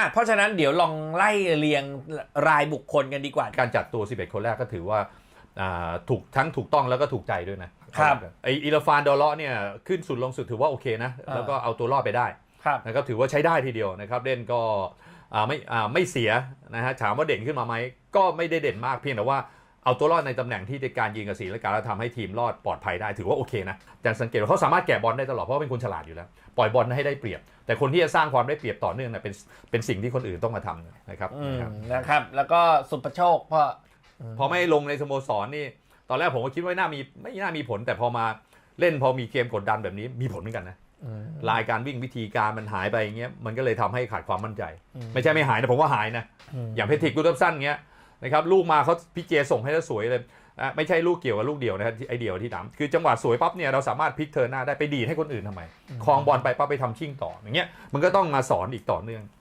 อะเพราะฉะนั้นเดี๋ยวลองไล่เรียงรายบุคคลกันดีกว่า การจัดตัว 11 คนแรกก็ถือว่าอ่าถูกทั้งถูกต้องแล้วก็ถูกใจด้วยนะครับไออิราฟานดอลเลาะเนี่ยขึ้นสุดลงสุดถือว่าโอเคนะอ่าแล้วก็เอาตัวรอดไปได้ครับนะครับถือว่าใช้ได้ทีเดียวนะครับเล่นก็อ่าไม่อ่าไม่เสียนะฮะถามว่าเด่นขึ้นมาไหมก็ไม่ได้เด่นมากเพียงแต่ว่า เอาตัวรอดในตำแหน่งที่ในการยิงกับศรีและการแล้วทำให้ทีมรอดปลอดภัยได้ถือว่าโอเคนะจากสังเกตว่าเขาสามารถแกะบอลได้ตลอดเพราะว่าเป็นคนฉลาดอยู่แล้ว ปล่อยบอลให้ได้เปรียบ แต่คนที่จะสร้างความได้เปรียบต่อเนื่องนะเป็นเป็นสิ่งที่คนอื่นต้องมาทำนะครับอืมนะครับนะครับ แล้วก็สุประโชคพ่อพอไม่ลงในสโมสรนี่ ตอนแรกผมก็คิดว่าน่ามีไม่น่ามีผล แต่พอมาเล่นพอมีเกมกดดันแบบนี้มีผลเหมือนกันนะลายการวิ่งวิธีการมันหายไปอย่างเงี้ยมันก็เลยทำให้ขาดความมั่นใจ ไม่ใช่ไม่หายนะผมว่าหายนะอย่างเพทริกลูตับสั้นเงี้ย นะครับลูกมาเขาพี่เจส่งให้แล้วสวยเลยอะไม่ใช่ลูกเกี่ยวกับลูกเดียวนะครับที่ไอเดียวที่ถามคือจังหวะสวยปั๊บเนี่ยเราสามารถพลิกเทิร์นหน้าได้ไปดีดให้คนอื่นทำไมคลองบอลไปปั๊บไปทำชิ่งต่ออย่างเงี้ยมันก็ต้องมาสอนอีกต่อเนื่อง